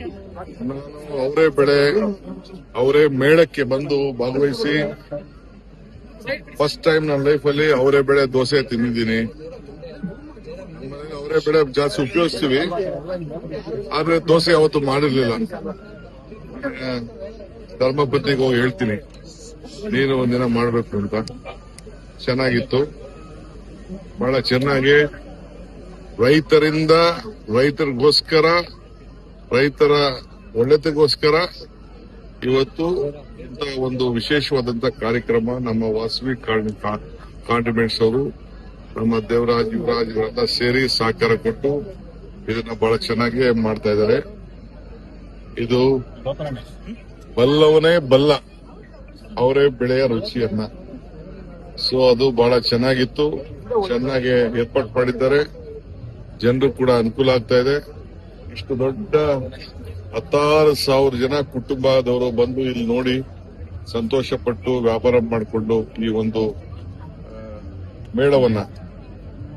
ನಾನು ಅವರೇ ಬೆಳೆ, ಅವರೇ ಮೇಳಕ್ಕೆ ಬಂದು ಭಾಗವಹಿಸಿ. ಫಸ್ಟ್ ಟೈಮ್ ನನ್ನ ಲೈಫಲ್ಲಿ ಅವರೇ ಬೆಳೆ ದೋಸೆ ತಿಂದಿದ್ದೀನಿ. ಅವರೇ ಬೆಳೆ ಜಾಸ್ತಿ ಉಪಯೋಗಿಸ್ತೀವಿ. ಆದ್ರೆ ದೋಸೆ ಯಾವತ್ತು ಮಾಡಿರ್ಲಿಲ್ಲ. ಧರ್ಮಪತ್ನಿಗೆ ಹೋಗಿ ಹೇಳ್ತೀನಿ. ನೀನು ಒಂದಿನ ಮಾಡಬೇಕು ಅಂತ. ಚೆನ್ನಾಗಿತ್ತು. ಬಹಳ ಚೆನ್ನಾಗಿ. ರೈತರಿಂದ, ರೈತರಿಗೋಸ್ಕರ ರೈತರ ಒಳ್ಳೆತಗೋಸ್ಕರ ಇವತ್ತು ಒಂದು ವಿಶೇಷವಾದಂತ ಕಾರ್ಯಕ್ರಮ ನಮ್ಮ ವಾಸವಿ ಕಾಂಟಿಮೆಂಟ್ಸ್ ಅವರು ನಮ್ಮ ದೇವರಾಜ್ ಯುವರಾಜ್ ಇವರೆಲ್ಲ ಸೇರಿ ಸಹಕಾರ ಕೊಟ್ಟು ಇದನ್ನ ಬಹಳ ಚೆನ್ನಾಗಿ ಮಾಡ್ತಾ ಇದ್ದಾರೆ. ಇದು ಬಲ್ಲವನೇ ಬಲ್ಲ. ಅವರೇ ಬೆಳೆಯ ರುಚಿಯನ್ನ. ಸೊ ಅದು ಬಹಳ ಚೆನ್ನಾಗಿತ್ತು. ಚೆನ್ನಾಗಿ ಏರ್ಪಾಟ್ ಮಾಡಿದ್ದಾರೆ. ಜನರು ಕೂಡ ಅನುಕೂಲ ಆಗ್ತಾ ಇದೆ. ಇಷ್ಟು ದೊಡ್ಡ ಹತ್ತಾರು ಸಾವಿರ ಜನ ಕುಟುಂಬದವರು ಬಂದು ಇಲ್ಲಿ ನೋಡಿ ಸಂತೋಷ ಪಟ್ಟು ವ್ಯಾಪಾರ ಮಾಡಿಕೊಂಡು ಈ ಒಂದು ಮೇಳವನ್ನ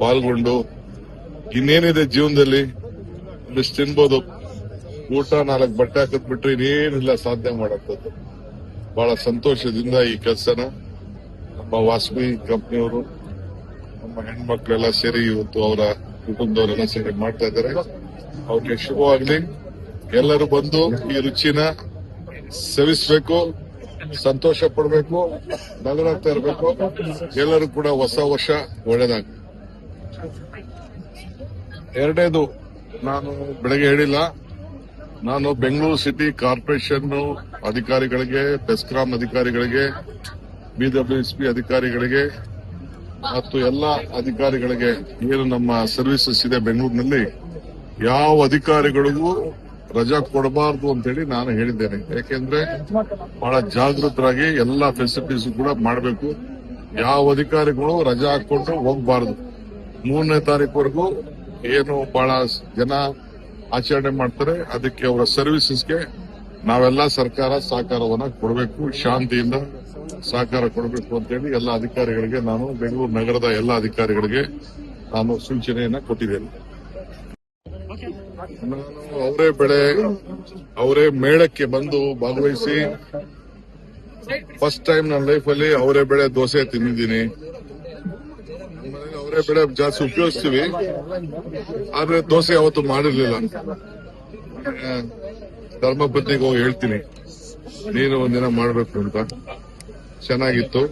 ಪಾಲ್ಗೊಂಡು ಇನ್ನೇನಿದೆ ಜೀವನದಲ್ಲಿ? ಒಂದಿಷ್ಟು ತಿನ್ಬೋದು. ಊಟ, ನಾಲ್ಕು ಬಟ್ಟೆ ಹಾಕದ್ ಬಿಟ್ರೆ ಇನ್ನೇನಿಲ್ಲ ಸಾಧನೆ ಮಾಡಕ್ಕದ್ದು ಬಹಳ ಸಂತೋಷದಿಂದ ಈ ಕೆಲಸನ ನಮ್ಮ ವಾಸವಿ ಕಂಪ್ನಿಯವರು, ನಮ್ಮ ಹೆಣ್ಮಕ್ಳೆಲ್ಲ ಸೇರಿ ಇವತ್ತು ಅವರ ಕುಟುಂಬದವರೆಲ್ಲ ಸೇರಿ ಮಾಡ್ತಾ ಇದ್ದಾರೆ. ಅವ್ರಿಗೆ ಶುಭವಾಗ್ಲಿ ಎಲ್ಲರೂ ಬಂದು ಈ ರುಚಿನ ಸೇವಿಸಬೇಕು, ಸಂತೋಷ ಪಡಬೇಕು ನಗರಾಗ್ತಾ ಇರಬೇಕು. ಎಲ್ಲರೂ ಕೂಡ ಹೊಸ ವರ್ಷ ಒಳ್ಳೇದಾಗ ಎರಡನೇದು, ನಾನು ಬೆಳಗ್ಗೆ ಹೇಳಿಲ್ಲ, ನಾನು ಬೆಂಗಳೂರು ಸಿಟಿ ಕಾರ್ಪೊರೇಷನ್ ಅಧಿಕಾರಿಗಳಿಗೆ ಬೆಸ್ಕಾಂ ಅಧಿಕಾರಿಗಳಿಗೆ, ಬಿಡಬ್ಲ್ಯೂಎಸ್ಪಿ ಅಧಿಕಾರಿಗಳಿಗೆ, ಮತ್ತು ಎಲ್ಲ ಅಧಿಕಾರಿಗಳಿಗೆ, ಏನು ನಮ್ಮ ಸರ್ವಿಸಸ್ ಇದೆ ಬೆಂಗಳೂರಿನಲ್ಲಿ ಯಾವ ಅಧಿಕಾರಿಗಳಿಗೂ ರಜಾ ಕೊಡಬಾರದು ಅಂತೇಳಿ ನಾನು ಹೇಳಿದ್ದೇನೆ. ಯಾಕೆಂದ್ರೆ ಬಹಳ ಜಾಗೃತರಾಗಿ ಎಲ್ಲಾ ಫೆಸಿಲಿಟೀಸ್ ಕೂಡ ಮಾಡಬೇಕು. ಯಾವ ಅಧಿಕಾರಿಗಳು ರಜಾ ಹಾಕೊಂಡು ಹೋಗಬಾರದು. ಮೂರನೇ ತಾರೀಕುವರೆಗೂ ಏನು ಬಹಳ ಜನ ಆಚರಣೆ ಮಾಡ್ತಾರೆ. ಅದಕ್ಕೆ ಅವರ ಸರ್ವಿಸಸ್ಗೆ ನಾವೆಲ್ಲ ಸರ್ಕಾರ ಸಹಕಾರವನ್ನ ಕೊಡಬೇಕು. ಶಾಂತಿಯಿಂದ ಸಹಕಾರ ಕೊಡಬೇಕು ಅಂತೇಳಿ ಎಲ್ಲ ಅಧಿಕಾರಿಗಳಿಗೆ ನಾನು ಬೆಂಗಳೂರು ನಗರದ ಎಲ್ಲ ಅಧಿಕಾರಿಗಳಿಗೆ ನಾನು ಸೂಚನೆಯನ್ನ ಕೊಟ್ಟಿದ್ದೇನೆ. ನಾನು ಅವರೇ ಬೆಳೆ, ಅವರೇ ಮೇಳಕ್ಕೆ ಬಂದು ಭಾಗವಹಿಸಿ. ಫಸ್ಟ್ ಟೈಮ್ ನನ್ನ ಲೈಫಲ್ಲಿ ಅವರೇ ಬೆಳೆ ದೋಸೆ ತಿಂದಿದ್ದೀನಿ. ಅವರೇ ಬೆಳೆ ಜಾಸ್ತಿ ಉಪಯೋಗಿಸ್ತೀವಿ. ಆದ್ರೆ ದೋಸೆ ಯಾವತ್ತು ಮಾಡಿರ್ಲಿಲ್ಲ. ಧರ್ಮಪತ್ನಿಗೆ ಹೋಗಿ ಹೇಳ್ತೀನಿ. ನೀನು ಒಂದಿನ ಮಾಡಬೇಕು ಅಂತ. ಚೆನ್ನಾಗಿತ್ತು.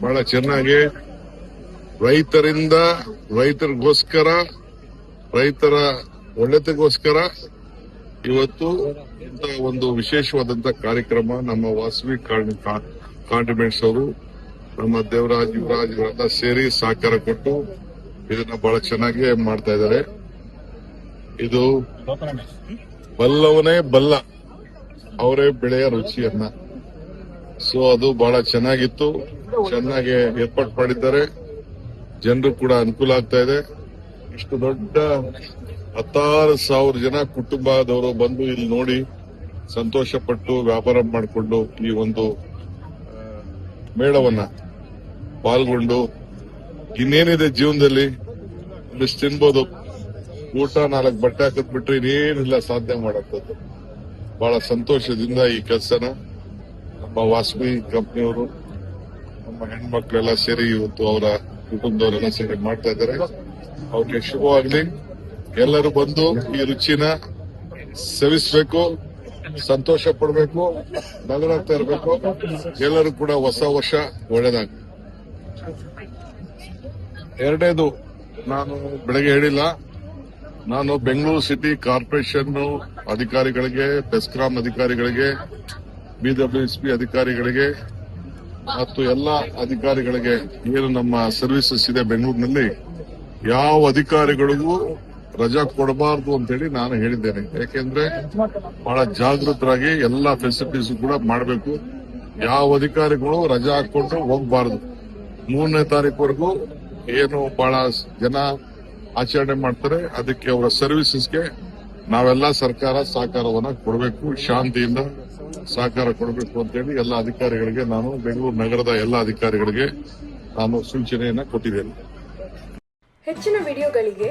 ಬಹಳ ಚೆನ್ನಾಗಿ. ರೈತರಿಂದ ರೈತರಿಗೋಸ್ಕರ ರೈತರ ಒಳ್ಳೆತಗೋಸ್ಕರ ಇವತ್ತು ಒಂದು ವಿಶೇಷವಾದಂತ ಕಾರ್ಯಕ್ರಮ ನಮ್ಮ ವಾಸವಿ ಕಾಂಟಿಮೆಂಟ್ಸ್ ಅವರು ನಮ್ಮ ದೇವರಾಜ್, ಯುವರಾಜ್ ಇವರೆಲ್ಲ ಸೇರಿ ಸಹಕಾರ ಕೊಟ್ಟು ಇದನ್ನ ಬಹಳ ಚೆನ್ನಾಗಿ ಮಾಡ್ತಾ ಇದ್ದಾರೆ. ಇದು ಬಲ್ಲವನೇ ಬಲ್ಲ. ಅವರೇ ಬೆಳೆಯ ರುಚಿಯನ್ನ. ಸೊ ಅದು ಬಹಳ ಚೆನ್ನಾಗಿತ್ತು. ಚೆನ್ನಾಗಿ ಏರ್ಪಾಟ್ ಮಾಡಿದ್ದಾರೆ. ಜನರು ಕೂಡ ಅನುಕೂಲ ಆಗ್ತಾ ಇದೆ. ಇಷ್ಟು ದೊಡ್ಡ ಹತ್ತಾರು ಸಾವಿರ ಜನ ಕುಟುಂಬದವರು ಬಂದು ಇಲ್ಲಿ ನೋಡಿ ಸಂತೋಷ ಪಟ್ಟು ವ್ಯಾಪಾರ ಮಾಡಿಕೊಂಡು ಈ ಒಂದು ಮೇಳವನ್ನ ಪಾಲ್ಗೊಂಡು ಇನ್ನೇನಿದೆ ಜೀವನದಲ್ಲಿ ಒಂದಿಷ್ಟು ತಿನ್ಬೋದು. ಊಟ ನಾಲ್ಕು ಬಟ್ಟೆ ಹಾಕದ್ ಬಿಟ್ರೆ ಇನ್ನೇನಿಲ್ಲ ಸಾಧನೆ ಮಾಡಕ್ಕದ್ದು ಬಹಳ ಸಂತೋಷದಿಂದ ಈ ಕೆಲಸನ ನಮ್ಮ ವಾಸವಿ ಕಂಪ್ನಿಯವರು, ನಮ್ಮ ಹೆಣ್ಮಕ್ಳೆಲ್ಲ ಸೇರಿ ಇವತ್ತು ಅವರ ಕುಟುಂಬದವರೆಲ್ಲ ಸೇರಿ ಮಾಡ್ತಾ ಇದ್ದಾರೆ. ಅವ್ರಿಗೆ ಶುಭವಾಗ್ಲಿ. ಎಲ್ಲರೂ ಬಂದು ಈ ರುಚಿನ ಸೇವಿಸಬೇಕು, ಸಂತೋಷ ಪಡಬೇಕು ನಗರಾಗ್ತಾ ಇರಬೇಕು. ಎಲ್ಲರೂ ಕೂಡ ಹೊಸ ವರ್ಷ ಒಳ್ಳೇದಾಗ ಎರಡನೇದು ನಾನು ಬೆಳಗ್ಗೆ ಹೇಳಿಲ್ಲ. ನಾನು ಬೆಂಗಳೂರು ಸಿಟಿ ಕಾರ್ಪೊರೇಷನ್ ಅಧಿಕಾರಿಗಳಿಗೆ ಬೆಸ್ಕಾಂ ಅಧಿಕಾರಿಗಳಿಗೆ, ಬಿಡಬ್ಲ್ಯೂಎಸ್ಪಿ ಅಧಿಕಾರಿಗಳಿಗೆ ಮತ್ತು ಎಲ್ಲ ಅಧಿಕಾರಿಗಳಿಗೆ ಏನು ನಮ್ಮ ಸರ್ವಿಸಸ್ ಇದೆ ಬೆಂಗಳೂರಿನಲ್ಲಿ, ಯಾವ ಅಧಿಕಾರಿಗಳಿಗೂ ರಜಾ ಕೊಡಬಾರದು ಅಂತೇಳಿ ನಾನು ಹೇಳಿದ್ದೇನೆ. ಯಾಕೆಂದ್ರೆ ಬಹಳ ಜಾಗೃತರಾಗಿ ಎಲ್ಲಾ ಫೆಸಿಲಿಟೀಸ್ ಕೂಡ ಮಾಡಬೇಕು. ಯಾವ ಅಧಿಕಾರಿಗಳು ರಜಾ ಹಾಕೊಂಡು ಹೋಗಬಾರದು. ಮೂರನೇ ತಾರೀಕುವರೆಗೂ ಏನು ಬಹಳ ಜನ ಆಚರಣೆ ಮಾಡ್ತಾರೆ. ಅದಕ್ಕೆ ಅವರ ಸರ್ವಿಸಸ್ಗೆ ನಾವೆಲ್ಲ ಸರ್ಕಾರ ಸಹಕಾರವನ್ನ ಕೊಡಬೇಕು. ಶಾಂತಿಯಿಂದ ಸಹಕಾರ ಕೊಡಬೇಕು ಅಂತೇಳಿ ಎಲ್ಲ ಅಧಿಕಾರಿಗಳಿಗೆ ನಾನು ಬೆಂಗಳೂರು ನಗರದ ಎಲ್ಲ ಅಧಿಕಾರಿಗಳಿಗೆ ನಾನು ಸೂಚನೆಯನ್ನ ಕೊಟ್ಟಿದ್ದೇನೆ. ಹೆಚ್ಚಿನ ವಿಡಿಯೋಗಳಿಗೆ